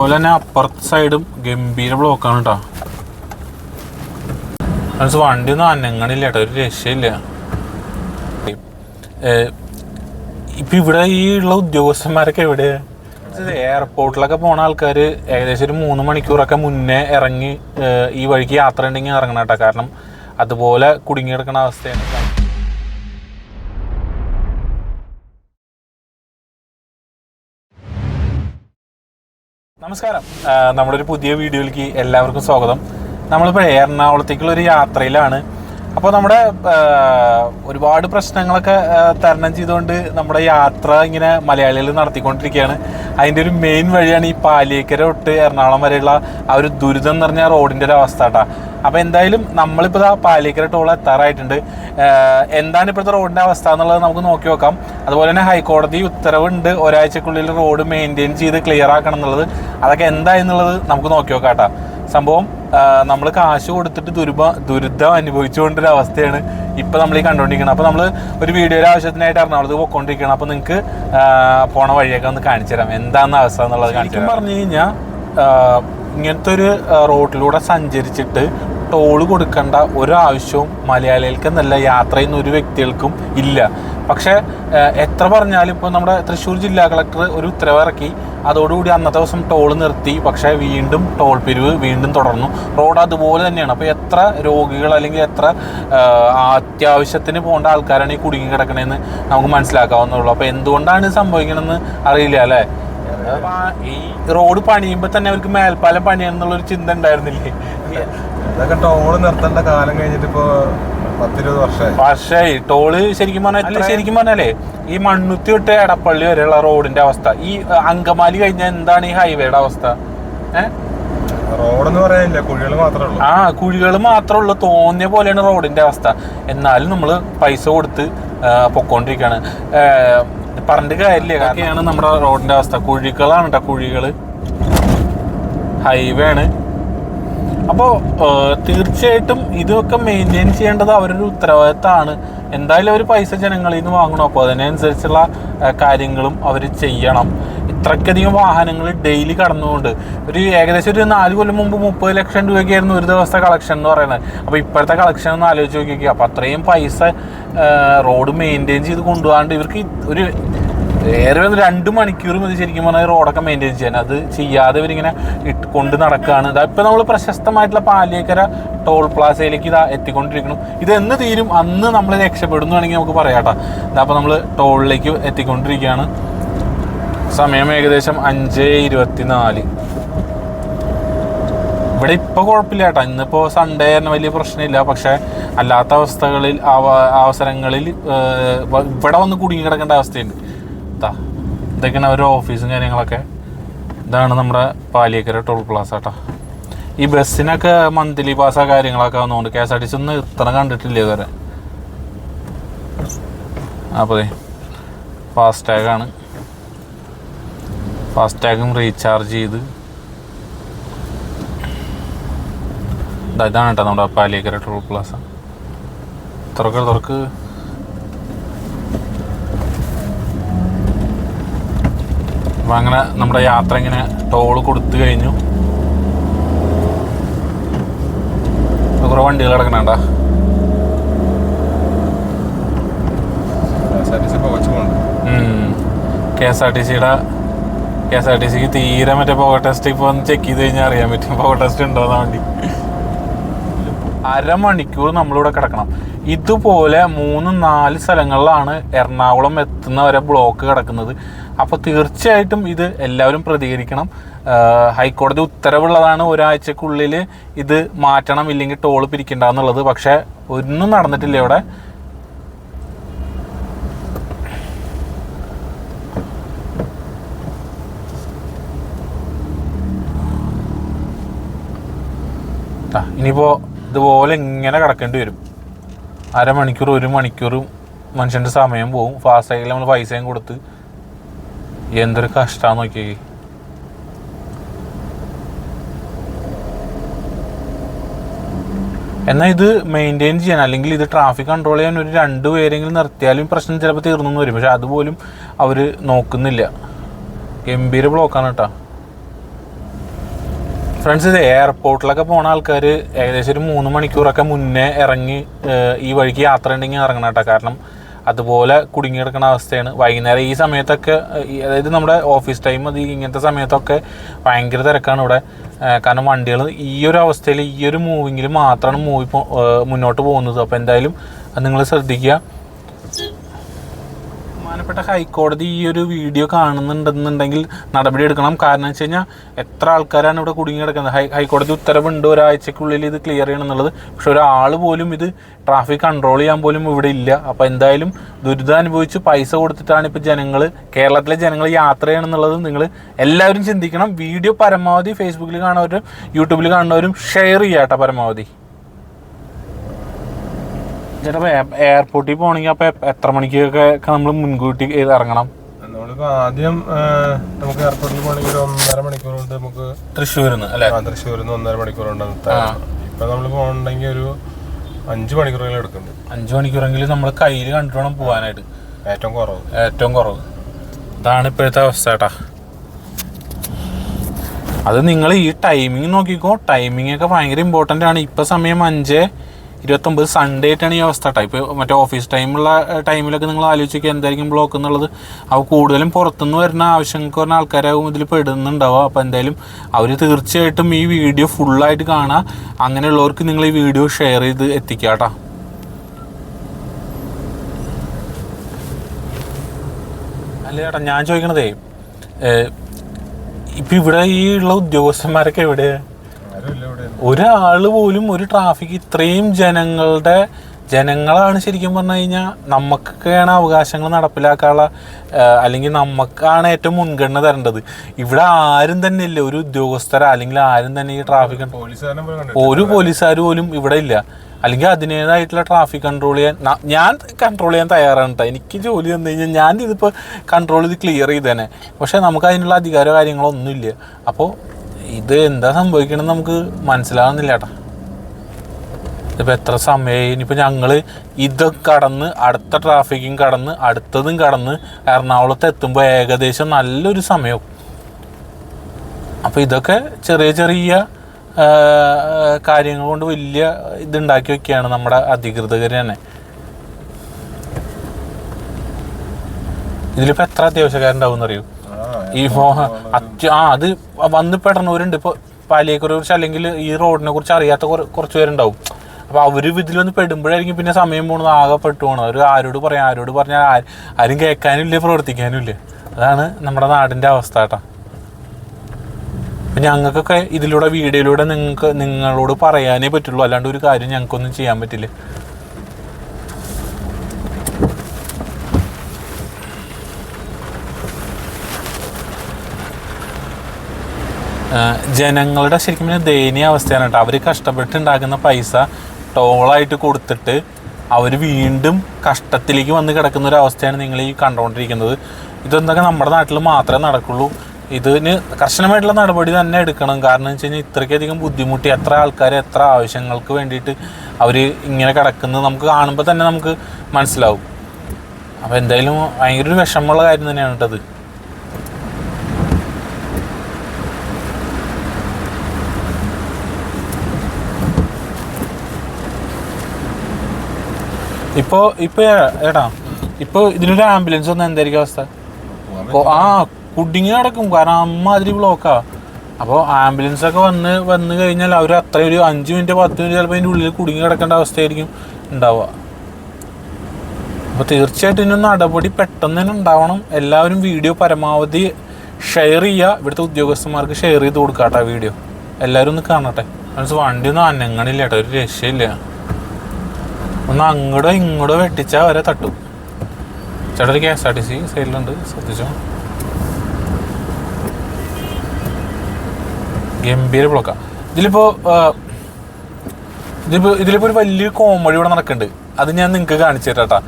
അതുപോലെ തന്നെ അപ്പുറത്തെ സൈഡും ഗംഭീര ബ്ലോക്കാണ് കേട്ടോ മനസ്സ് വണ്ടി ഒന്നും അനങ്ങണില്ല കേട്ടോ ഒരു രക്ഷയില്ല. ഇപ്പൊ ഇവിടെ ഈ ഉള്ള ഉദ്യോഗസ്ഥന്മാരൊക്കെ എവിടെ? എയർപോർട്ടിലൊക്കെ പോണ ആൾക്കാര് ഏകദേശം ഒരു മൂന്ന് മണിക്കൂറൊക്കെ മുന്നേ ഇറങ്ങി ഈ വഴിക്ക് യാത്ര ഉണ്ടെങ്കിൽ ഇറങ്ങണം കേട്ടോ കാരണം അതുപോലെ കുടുങ്ങി കിടക്കുന്ന അവസ്ഥയാണ്. നമസ്കാരം. നമ്മുടെ ഒരു പുതിയ വീഡിയോയിലേക്ക് എല്ലാവർക്കും സ്വാഗതം. നമ്മളിപ്പോൾ എറണാകുളത്തേക്കുള്ള ഒരു യാത്രയിലാണ് അപ്പോൾ നമ്മുടെ ഒരുപാട് പ്രശ്നങ്ങളൊക്കെ തരണം ചെയ്തുകൊണ്ട് നമ്മുടെ യാത്ര ഇങ്ങനെ മലയാളികൾ നടത്തിക്കൊണ്ടിരിക്കുകയാണ്. അതിന്റെ ഒരു മെയിൻ വഴിയാണ് ഈ പാലിയേക്കര തൊട്ട് എറണാകുളം വരെയുള്ള ആ ഒരു ദുരിതം നിറഞ്ഞ റോഡിന്റെ ഒരു അവസ്ഥ കേട്ടോ. അപ്പോൾ എന്തായാലും നമ്മളിപ്പോൾ ആ പാലിയേക്കര ടോൾ എത്താറായിട്ടുണ്ട്. എന്താണ് ഇപ്പോഴത്തെ റോഡിന്റെ അവസ്ഥ എന്നുള്ളത് നമുക്ക് നോക്കി നോക്കാം. അതുപോലെ തന്നെ ഹൈക്കോടതി ഉത്തരവുണ്ട്. ഒരാഴ്ചക്കുള്ളിൽ റോഡ് മെയിന്റെയിൻ ചെയ്ത് ക്ലിയർ ആക്കണം എന്നുള്ളത്. അതൊക്കെ എന്തായെന്നുള്ളത് നമുക്ക് നോക്കി നോക്കാം കേട്ടോ. സംഭവം നമ്മൾ കാശ് കൊടുത്തിട്ട് ദുരിത ദുരിതം അനുഭവിച്ചുകൊണ്ടൊരു അവസ്ഥയാണ് ഇപ്പം നമ്മൾ ഈ കണ്ടുകൊണ്ടിരിക്കുന്നത് അപ്പോൾ നമ്മൾ ഒരു വീഡിയോയുടെ ആവശ്യത്തിനായിട്ട് എറണാകുളത്ത് പോയിക്കൊണ്ടിരിക്കണം. അപ്പോൾ നിങ്ങൾക്ക് പോണ വഴിയൊക്കെ ഒന്ന് കാണിച്ചു തരാം. എന്താണ് അവസ്ഥ എന്നുള്ളത് കാണിച്ചു പറഞ്ഞു കഴിഞ്ഞാൽ ഇങ്ങനത്തെ ഒരു റോഡിലൂടെ സഞ്ചരിച്ചിട്ട് ടോൾ കൊടുക്കേണ്ട ഒരാവശ്യവും മലയാളികൾക്ക് എന്നല്ല യാത്ര ചെയ്യുന്ന ഒരു വ്യക്തികൾക്കും ഇല്ല. പക്ഷേ എത്ര പറഞ്ഞാലും ഇപ്പോൾ നമ്മുടെ തൃശ്ശൂർ ജില്ലാ കളക്ടർ ഒരു ഉത്തരവിറക്കി. അതോടുകൂടി അന്നത്തെ ദിവസം ടോൾ നിർത്തി. പക്ഷേ വീണ്ടും ടോൾ പിരിവ് വീണ്ടും തുടർന്നു. റോഡ് അതുപോലെ തന്നെയാണ്. അപ്പോൾ എത്ര രോഗികൾ അല്ലെങ്കിൽ എത്ര അത്യാവശ്യത്തിന് പോകേണ്ട ആൾക്കാരാണ് ഈ കുടുങ്ങി കിടക്കണതെന്ന് നമുക്ക് മനസ്സിലാക്കാവുന്നുള്ളൂ അപ്പോൾ എന്തുകൊണ്ടാണ് ഇത് സംഭവിക്കണമെന്ന് അറിയില്ല അല്ലേ? ഈ റോഡ് പണിയുമ്പോൾ തന്നെ അവർക്ക് മേൽപ്പാലം പണിയണം എന്നുള്ളൊരു ചിന്ത ഉണ്ടായിരുന്നില്ലേ? ഇതൊക്കെ ടോൾ നിർത്തേണ്ട കാലം കഴിഞ്ഞിട്ട് ഇപ്പൊ പത്തിരുപത് വർഷമായി. പക്ഷേ ടോൾ ശരിക്കും പറഞ്ഞാൽ ശരിക്കും പറഞ്ഞാലേ ഈ മണ്ണുത്തി തൊട്ട് എടപ്പള്ളി വരെയുള്ള റോഡിന്റെ അവസ്ഥ ഈ അങ്കമാലി കഴിഞ്ഞാൽ എന്താണ് ഈ ഹൈവേയുടെ അവസ്ഥ? ഏഹ് റോഡെന്ന് പറയാനില്ല കുഴികൾ മാത്രമേ ഉള്ളൂ. ആ കുഴികൾ മാത്രമേ ഉള്ളൂ തോന്നിയ പോലെയാണ് റോഡിന്റെ അവസ്ഥ. എന്നാലും നമ്മൾ പൈസ കൊടുത്ത് പൊക്കോണ്ടിരിക്കാണ്. പൊക്കോണ്ടിരിക്കുകയാണ് പറഞ്ഞിട്ട് കാര്യമില്ല അതൊക്കെയാണ് നമ്മുടെ റോഡിന്റെ അവസ്ഥ. കുഴികളാണ് കേട്ടോ കുഴികൾ. ഹൈവേ ആണ് അപ്പോൾ തീർച്ചയായിട്ടും ഇതൊക്കെ മെയിന്റെയിൻ ചെയ്യേണ്ടത് അവരൊരു ഉത്തരവാദിത്തമാണ്. എന്തായാലും അവർ പൈസ ജനങ്ങളിൽ നിന്ന് വാങ്ങണം. അപ്പോൾ അതിനനുസരിച്ചുള്ള കാര്യങ്ങളും അവർ ചെയ്യണം. ഇത്രയ്ക്കധികം വാഹനങ്ങൾ ഡെയിലി കടന്നുകൊണ്ട്. ഒരു ഏകദേശം ഒരു നാല് കൊല്ലം മുമ്പ് മുപ്പത് ലക്ഷം രൂപയ്ക്കായിരുന്നു ഒരു ദിവസത്തെ കളക്ഷൻ എന്ന് പറയുന്നത്. അപ്പോൾ ഇപ്പോഴത്തെ കളക്ഷൻ ഒന്ന് ആലോചിച്ച് നോക്കിക്കുക അപ്പോൾ അത്രയും പൈസ റോഡ് മെയിന്റെയിൻ ചെയ്ത് കൊണ്ടുപോകാണ്ട് ഇവർക്ക് ഒരു ഏറെ വന്ന് രണ്ട് മണിക്കൂർ മതി ശരിക്കും പറഞ്ഞാൽ റോഡൊക്കെ മെയിന്റെയിൻ ചെയ്യാൻ. അത് ചെയ്യാതെ ഇവരിങ്ങനെ ഇട്ട് കൊണ്ട് നടക്കുകയാണ് ഇതാ ഇപ്പം നമ്മൾ പ്രശസ്തമായിട്ടുള്ള പാലിയേക്കര ടോൾ പ്ലാസയിലേക്ക് ഇതാ എത്തിക്കൊണ്ടിരിക്കണം ഇത് എന്ന് തീരും? അന്ന് നമ്മൾ രക്ഷപ്പെടുന്നു വേണമെങ്കിൽ നമുക്ക് പറയാം കേട്ടോ ഇതാ അപ്പോൾ നമ്മൾ ടോളിലേക്ക് എത്തിക്കൊണ്ടിരിക്കുകയാണ്. സമയം ഏകദേശം അഞ്ച് ഇരുപത്തിനാല്. ഇവിടെ ഇപ്പോൾ കുഴപ്പമില്ല കേട്ടോ. ഇന്നിപ്പോൾ സൺഡേ തന്നെ വലിയ പ്രശ്നമില്ല. പക്ഷേ അല്ലാത്ത അവസ്ഥകളിൽ അവ- അവസരങ്ങളിൽ ഇവിടെ വന്ന് കുടുങ്ങി കിടക്കേണ്ട അവസ്ഥയുണ്ട്. ഇതാ ഇതൊക്കെയാണ് അവരുടെ ഓഫീസും കാര്യങ്ങളൊക്കെ. ഇതാണ് നമ്മുടെ പാലിയക്കര ടോൾ പ്ലാസ കേട്ടോ ഈ ബസ്സിനൊക്കെ മന്ത്ലി പാസ കാര്യങ്ങളൊക്കെ വന്നുകൊണ്ട് K S R T C ഒന്നും ഇത്ര കണ്ടിട്ടില്ല ഇതുവരെ. അപ്പോൾ ഫാസ്ടാഗാണ് ഫാസ്ടാഗും റീചാർജ് ചെയ്ത്. ഇതാണ് കേട്ടോ നമ്മുടെ പാലിയക്കര ടോൾ പ്ലാസ തുറക്ക് തുറക്ക്. അപ്പം അങ്ങനെ നമ്മുടെ യാത്ര ഇങ്ങനെ ടോൾ കൊടുത്തു കഴിഞ്ഞു. കുറെ വണ്ടികൾ കിടക്കണണ്ട കെ എസ് ആർ ടി സിയുടെ കെ എസ് ആർ ടി സിക്ക് തീരെ മറ്റേ പവർ ടെസ്റ്റ് ഇപ്പോൾ ഒന്ന് ചെക്ക് ചെയ്ത് കഴിഞ്ഞാൽ അറിയാൻ പറ്റും പവർ ടെസ്റ്റ് ഉണ്ടോ എന്നാ വണ്ടി. അരമണിക്കൂർ നമ്മളിവിടെ കിടക്കണം. ഇതുപോലെ മൂന്ന് നാല് സ്ഥലങ്ങളിലാണ് എറണാകുളം എത്തുന്ന എത്തുന്നവരെ ബ്ലോക്ക് കിടക്കുന്നത്. അപ്പോൾ തീർച്ചയായിട്ടും ഇത് എല്ലാവരും പ്രതികരിക്കണം. ഹൈക്കോടതി ഉത്തരവുള്ളതാണ് ഒരാഴ്ചക്കുള്ളിൽ ഇത് മാറ്റണം ഇല്ലെങ്കിൽ ടോൾ പിരിക്കണ്ട എന്നുള്ളത്. പക്ഷേ ഒന്നും നടന്നിട്ടില്ല ഇവിടെ. ഇനിയിപ്പോ ഇതുപോലെ ഇങ്ങനെ കിടക്കേണ്ടി വരും. അരമണിക്കൂർ ഒരു മണിക്കൂറും മനുഷ്യന്റെ സമയം പോകും ഫാസ്റ്റാഗിൽ നമ്മൾ പൈസയും കൊടുത്ത് എന്തൊരു കഷ്ടാന്ന് നോക്കി എന്നാൽ ഇത് മെയിന്റെയിൻ ചെയ്യാൻ അല്ലെങ്കിൽ ഇത് ട്രാഫിക് കൺട്രോൾ ചെയ്യാൻ ഒരു രണ്ട് പേരെങ്കിലും നിർത്തിയാലും പ്രശ്നം ചിലപ്പോൾ തീർന്നു വരും. പക്ഷെ അതുപോലും അവർ നോക്കുന്നില്ല. ഗംഭീര ബ്ലോക്കാണ് കേട്ടോ. ഫ്രണ്ട്സ് ഇത് എയർപോർട്ടിലൊക്കെ പോണ ആൾക്കാർ ഏകദേശം ഒരു മൂന്ന് മണിക്കൂറൊക്കെ മുന്നേ ഇറങ്ങി ഈ വഴിക്ക് യാത്ര ഉണ്ടെങ്കിൽ ഇറങ്ങണം കേട്ടോ. കാരണം അതുപോലെ കുടുങ്ങി കിടക്കുന്ന അവസ്ഥയാണ്. വൈകുന്നേരം ഈ സമയത്തൊക്കെ അതായത് നമ്മുടെ ഓഫീസ് ടൈം അത് ഇങ്ങനത്തെ സമയത്തൊക്കെ ഭയങ്കര തിരക്കാണ് ഇവിടെ. കാരണം വണ്ടികൾ ഈ ഒരു അവസ്ഥയിൽ ഈ ഒരു മൂവിങ്ങിൽ മാത്രമാണ് മൂവി മുന്നോട്ട് പോകുന്നത്. അപ്പോൾ എന്തായാലും നിങ്ങൾ ശ്രദ്ധിക്കുക. ബഹുമാനപ്പെട്ട ഹൈക്കോടതി ഈ ഒരു വീഡിയോ കാണുന്നുണ്ടെന്നുണ്ടെങ്കിൽ നടപടി എടുക്കണം. കാരണം വെച്ച് കഴിഞ്ഞാൽ എത്ര ആൾക്കാരാണ് ഇവിടെ കുടുങ്ങി കിടക്കുന്നത്? ഹൈ ഹൈക്കോടതി ഉത്തരവുണ്ട് ഒരാഴ്ചക്കുള്ളിൽ ഇത് ക്ലിയർ ചെയ്യണം എന്നുള്ളത് പക്ഷെ ഒരാൾ പോലും ഇത് ട്രാഫിക് കൺട്രോൾ ചെയ്യാൻ പോലും ഇവിടെ ഇല്ല. അപ്പോൾ എന്തായാലും ദുരിതം അനുഭവിച്ച് പൈസ കൊടുത്തിട്ടാണ് ഇപ്പോൾ ജനങ്ങൾ കേരളത്തിലെ ജനങ്ങൾ യാത്ര ചെയ്യണം എന്നുള്ളത് നിങ്ങൾ എല്ലാവരും ചിന്തിക്കണം. വീഡിയോ പരമാവധി ഫേസ്ബുക്കിൽ കാണുന്നവരും യൂട്യൂബിൽ കാണുന്നവരും ഷെയർ ചെയ്യാട്ടോ പരമാവധി. ചേട്ടാ എയർപോർട്ടിൽ പോകണമെങ്കിൽ അപ്പൊ എത്ര മണിക്കൊക്കെ നമ്മൾ മുൻകൂട്ടി ഇറങ്ങണം? നമ്മളിപ്പോ ആദ്യം നമുക്ക് എയർപോർട്ടിൽ പോകണമെങ്കിൽ ഒരു ഒന്നര മണിക്കൂർ കൊണ്ട് നമുക്ക് തൃശ്ശൂരിൽ നിന്ന് അല്ലെ? തൃശ്ശൂരിൽ നിന്ന് ഒന്നര മണിക്കൂർ കൊണ്ട് ഇപ്പൊ നമ്മൾ പോകണമെങ്കിൽ ഒരു അഞ്ചു മണിക്കൂറെങ്കിലും എടുക്കുന്നുണ്ട്. അഞ്ചു മണിക്കൂറെങ്കിലും നമ്മൾ കയ്യിൽ കണ്ടിട്ട് വേണം പോകാനായിട്ട്. ഏറ്റവും കുറവ്. ഏറ്റവും കുറവ്. ഇതാണ് ഇപ്പോഴത്തെ അവസ്ഥ ചേട്ടാ അത് നിങ്ങൾ ഈ ടൈമിങ് നോക്കിക്കോ. ടൈമിംഗ് ഒക്കെ ഭയങ്കര ഇമ്പോർട്ടന്റ് ആണ്. ഇപ്പം സമയം അഞ്ച് ഇരുപത്തൊമ്പത് സൺഡേ ആയിട്ടാണ് ഈ അവസ്ഥ ഇപ്പോൾ മറ്റേ ഓഫീസ് ടൈമുള്ള ടൈമിലൊക്കെ നിങ്ങൾ ആലോചിക്കുക എന്തായിരിക്കും ബ്ലോക്ക് എന്നുള്ളത്. അപ്പോൾ കൂടുതലും പുറത്തുനിന്ന് വരുന്ന ആവശ്യങ്ങൾക്ക് വരുന്ന ആൾക്കാരാകും ഇതിൽ പെടുന്നുണ്ടാവുക. അപ്പോൾ എന്തായാലും അവർ തീർച്ചയായിട്ടും ഈ വീഡിയോ ഫുള്ളായിട്ട് കാണുക. അങ്ങനെയുള്ളവർക്ക് നിങ്ങൾ ഈ വീഡിയോ ഷെയർ ചെയ്ത് എത്തിക്കുക കേട്ടോ. അല്ല ചേട്ടാ ഞാൻ ചോദിക്കണതേ ഇപ്പം ഇവിടെ ഈ ഉള്ള ഉദ്യോഗസ്ഥന്മാരൊക്കെ എവിടെ ഒരാൾ പോലും ഒരു ട്രാഫിക് ഇത്രയും ജനങ്ങളുടെ ജനങ്ങളാണ് ശരിക്കും പറഞ്ഞു കഴിഞ്ഞാൽ നമുക്കൊക്കെയാണ് അവകാശങ്ങൾ നടപ്പിലാക്കാനുള്ള അല്ലെങ്കിൽ നമുക്കാണ് ഏറ്റവും മുൻഗണന തരേണ്ടത്. ഇവിടെ ആരും തന്നെ ഇല്ല. ഒരു ഉദ്യോഗസ്ഥര അല്ലെങ്കിൽ ആരും തന്നെ ഈ ട്രാഫിക് ഒരു പോലീസുകാർ പോലും ഇവിടെ ഇല്ല. അല്ലെങ്കിൽ അതിന്റെതായിട്ടുള്ള ട്രാഫിക് കൺട്രോൾ ചെയ്യാൻ ഞാൻ കൺട്രോൾ ചെയ്യാൻ തയ്യാറാണ് കേട്ടോ എനിക്ക് ജോലി തന്നു കഴിഞ്ഞാൽ ഞാൻ ഇതിപ്പോൾ കൺട്രോൾ ചെയ്ത് ക്ലിയർ ചെയ്തേനെ. പക്ഷേ നമുക്ക് അതിനുള്ള അധികാരമോ കാര്യങ്ങളോ ഒന്നുമില്ല. അപ്പോൾ ഇത് എന്താ സംഭവിക്കണമെന്ന് നമുക്ക് മനസ്സിലാകുന്നില്ല ഏട്ടാ ഇതിപ്പോൾ എത്ര സമയമായി ഇനിയിപ്പോൾ ഞങ്ങൾ ഇത് കടന്ന് അടുത്ത ട്രാഫിക്കും കടന്ന് അടുത്തതും കടന്ന് എറണാകുളത്ത് എത്തുമ്പോൾ ഏകദേശം നല്ലൊരു സമയവും. അപ്പോൾ ഇതൊക്കെ ചെറിയ ചെറിയ കാര്യങ്ങൾ കൊണ്ട് വലിയ ഇതുണ്ടാക്കി വയ്ക്കുകയാണ് നമ്മുടെ അധികൃതർ തന്നെ. ഇതിലിപ്പോൾ എത്ര അത്യാവശ്യക്കാരുണ്ടാവും എന്നറിയൂ? ഈ ആ അത് വന്ന് പെടണവരുണ്ട്. ഇപ്പോൾ പാലിയേക്കുറെ കുറിച്ച് അല്ലെങ്കിൽ ഈ റോഡിനെ കുറിച്ച് അറിയാത്ത കുറ- കുറച്ച് പേരുണ്ടാവും. അപ്പോൾ അവർ ഇതിൽ വന്ന് പെടുമ്പോഴായിരിക്കും പിന്നെ സമയം പോകുന്നത്. ആകെ പെട്ടു പോകണം അവർ ആരോട് പറയാം ആരോട് പറഞ്ഞാൽ ആരും കേൾക്കാനും ഇല്ല പ്രവർത്തിക്കാനും ഇല്ല അതാണ് നമ്മുടെ നാടിന്റെ അവസ്ഥ കേട്ടോ. അപ്പം ഞങ്ങൾക്കൊക്കെ ഇതിലൂടെ വീഡിയോയിലൂടെ നിങ്ങൾക്ക് നിങ്ങളോട് പറയാനേ പറ്റുള്ളൂ. അല്ലാണ്ട് ഒരു കാര്യം ഞങ്ങൾക്കൊന്നും ചെയ്യാൻ പറ്റില്ല. ജനങ്ങളുടെ ശരിക്കും പിന്നെ ദയനീയ അവസ്ഥയാണ് കേട്ടോ. അവർ കഷ്ടപ്പെട്ടുണ്ടാക്കുന്ന പൈസ ടോളായിട്ട് കൊടുത്തിട്ട് അവർ വീണ്ടും കഷ്ടത്തിലേക്ക് വന്ന് കിടക്കുന്ന ഒരു അവസ്ഥയാണ് നിങ്ങൾ ഈ കണ്ടുകൊണ്ടിരിക്കുന്നത്. ഇതെന്തൊക്കെ നമ്മുടെ നാട്ടിൽ മാത്രമേ നടക്കുള്ളൂ. ഇതിന് കർശനമായിട്ടുള്ള നടപടി തന്നെ എടുക്കണം. കാരണം എന്ന് വെച്ച് കഴിഞ്ഞാൽ ഇത്രയ്ക്കധികം ബുദ്ധിമുട്ടി എത്ര ആൾക്കാർ എത്ര ആവശ്യങ്ങൾക്ക് വേണ്ടിയിട്ട് അവർ ഇങ്ങനെ കിടക്കുന്നത് നമുക്ക് കാണുമ്പോൾ തന്നെ നമുക്ക് മനസ്സിലാവും. അപ്പോൾ എന്തായാലും ഭയങ്കര ഒരു വിഷമമുള്ള കാര്യം തന്നെയാണ് കേട്ടത് ഇപ്പോൾ ഇപ്പോൾ ഏട്ടാ ഇപ്പോൾ ഇതിനൊരു ആംബുലൻസ് ഒന്നും എന്തായിരിക്കും അവസ്ഥ? ആ കുടുങ്ങി നടക്കും. കാരണം അമ്മാതിരി ബ്ലോക്കാ അപ്പോൾ ആംബുലൻസ് ഒക്കെ വന്ന് വന്നു കഴിഞ്ഞാൽ അവർ അത്ര ഒരു അഞ്ച് മിനിറ്റ് പത്ത് മിനിറ്റ് ചിലപ്പോൾ അതിന്റെ ഉള്ളിൽ കുടുങ്ങി കിടക്കേണ്ട അവസ്ഥയായിരിക്കും ഉണ്ടാവുക. അപ്പോൾ തീർച്ചയായിട്ടും ഇതിന് നടപടി പെട്ടെന്ന് തന്നെ ഉണ്ടാവണം. എല്ലാവരും വീഡിയോ പരമാവധി ഷെയർ ചെയ്യുക. ഇവിടുത്തെ ഉദ്യോഗസ്ഥന്മാർക്ക് ഷെയർ ചെയ്ത് കൊടുക്കാട്ടോ വീഡിയോ എല്ലാവരും ഒന്ന് കാണട്ടെ. മനസ്സ് വണ്ടി ഒന്നും അനങ്ങണില്ല കേട്ടോ. ഒരു രക്ഷയില്ല. ഒന്ന് അങ്ങോട്ടോ ഇങ്ങോട്ടോ വെട്ടിച്ചാൽ വരെ തട്ടും. ചേട്ടാ K S R T C സൈഡിലുണ്ട് ശ്രദ്ധിച്ചോ? ഗംഭീര ബ്ലോക്കാ. ഇതിലിപ്പോ ഇതിപ്പോ ഇതിലിപ്പോ ഒരു വലിയൊരു കോമഡി ഇവിടെ നടക്കുന്നുണ്ട് അത് ഞാൻ നിങ്ങൾക്ക് കാണിച്ചു തരാം കേട്ടാ.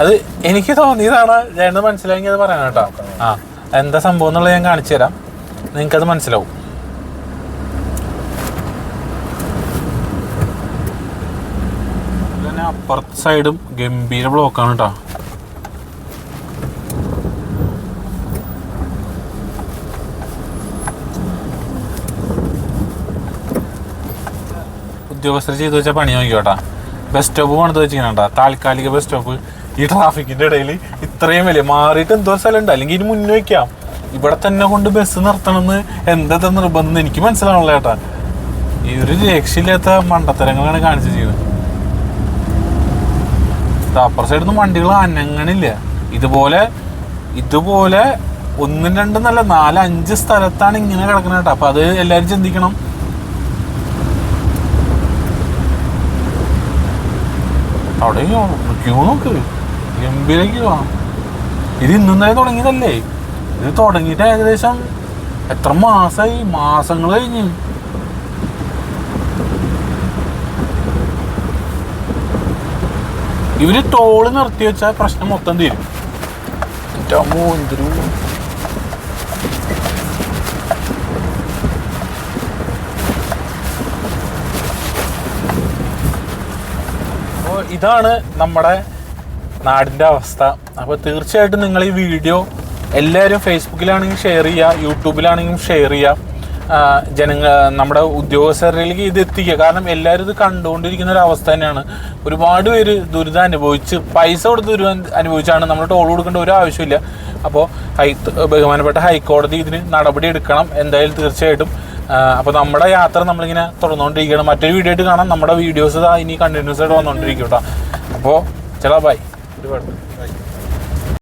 അത് എനിക്ക് തോന്നിയതാണ് ഞാൻ മനസ്സിലായെങ്കിൽ അത് പറയാനാട്ടാ ആ എന്താ സംഭവം എന്നുള്ളത് ഞാൻ കാണിച്ചു തരാം. നിങ്ങൾക്കത് മനസ്സിലാവും ഇതിന് അപ്പുറത്തെ സൈഡും ഗംഭീര ബ്ലോക്കാണ് കേട്ടോ ഉദ്യോഗസ്ഥർ ചെയ്തു വെച്ച പണി നോക്കിയോട്ടാ ബസ് സ്റ്റോപ്പ് പണിത് വെച്ചിരിക്കണ താൽക്കാലിക ബസ് സ്റ്റോപ്പ് ഈ ട്രാഫിക്കിന്റെ ഇടയിൽ ഇത്രയും വലിയ മാറിയിട്ട് എന്തോ സ്ഥലമുണ്ട് അല്ലെങ്കിൽ ഇനി മുന്നേ വയ്ക്കാം ഇവിടെ തന്നെ കൊണ്ട് ബസ് നിർത്തണമെന്ന് എന്താ നിർബന്ധം? എനിക്ക് മനസ്സിലാവണല്ലോ ചേട്ടാ ഈ ഒരു രക്ഷയില്ലാത്ത മണ്ടത്തരങ്ങളാണ് കാണിച്ചു ചെയ്യുന്നത് അപ്പുറ സൈഡിൽ നിന്ന് വണ്ടികൾ അനങ്ങണില്ല. ഇതുപോലെ ഇതുപോലെ ഒന്നും രണ്ടും നല്ല നാല് അഞ്ച് സ്ഥലത്താണ് ഇങ്ങനെ കിടക്കുന്നത് കേട്ടോ. അപ്പൊ അത് എല്ലാരും ചിന്തിക്കണം. അവിടെ ക്യൂ നോക്ക്. ഗംഭീരക്ക് വേണം ഇത് ഇന്നലെ തുടങ്ങിയതല്ലേ? ഇത് തുടങ്ങിയിട്ട് ഏകദേശം എത്ര മാസമായി മാസങ്ങൾ കഴിഞ്ഞ്. ഇവർ ടോൾ നിർത്തി വെച്ചാൽ പ്രശ്നം മൊത്തം തീരും. അപ്പോ എന്തൊരു ഇതാണ് നമ്മുടെ നാടിന്റെ അവസ്ഥ. അപ്പോൾ തീർച്ചയായിട്ടും നിങ്ങൾ ഈ വീഡിയോ എല്ലാവരും ഫേസ്ബുക്കിലാണെങ്കിലും ഷെയർ ചെയ്യുക യൂട്യൂബിലാണെങ്കിലും ഷെയർ ചെയ്യുക. ആ, ജനങ്ങ നമ്മുടെ ഉദ്യോഗസ്ഥരിലേക്ക് ഇത് എത്തിക്കുക. കാരണം എല്ലാവരും ഇത് കണ്ടുകൊണ്ടിരിക്കുന്ന ഒരു അവസ്ഥ തന്നെയാണ്. ഒരുപാട് പേര് ദുരിതം അനുഭവിച്ച് പൈസ കൊടുത്ത് ദുരിതം അനുഭവിച്ചാണ് നമ്മൾ ടോൾ കൊടുക്കേണ്ട ഒരു ആവശ്യമില്ല. അപ്പോൾ ഹൈ ബഹുമാനപ്പെട്ട ഹൈക്കോടതി ഇതിന് നടപടി എടുക്കണം എന്തായാലും തീർച്ചയായിട്ടും. അപ്പോൾ നമ്മുടെ യാത്ര നമ്മളിങ്ങനെ തുടർന്നുകൊണ്ടിരിക്കുകയാണ്. മറ്റൊരു വീഡിയോ ആയിട്ട് കാണാം. നമ്മുടെ വീഡിയോസ് ഇനി കണ്ടിന്യൂസ് ആയിട്ട് വന്നുകൊണ്ടിരിക്കും കേട്ടോ അപ്പോൾ ചില ബൈ ഒരുപാട്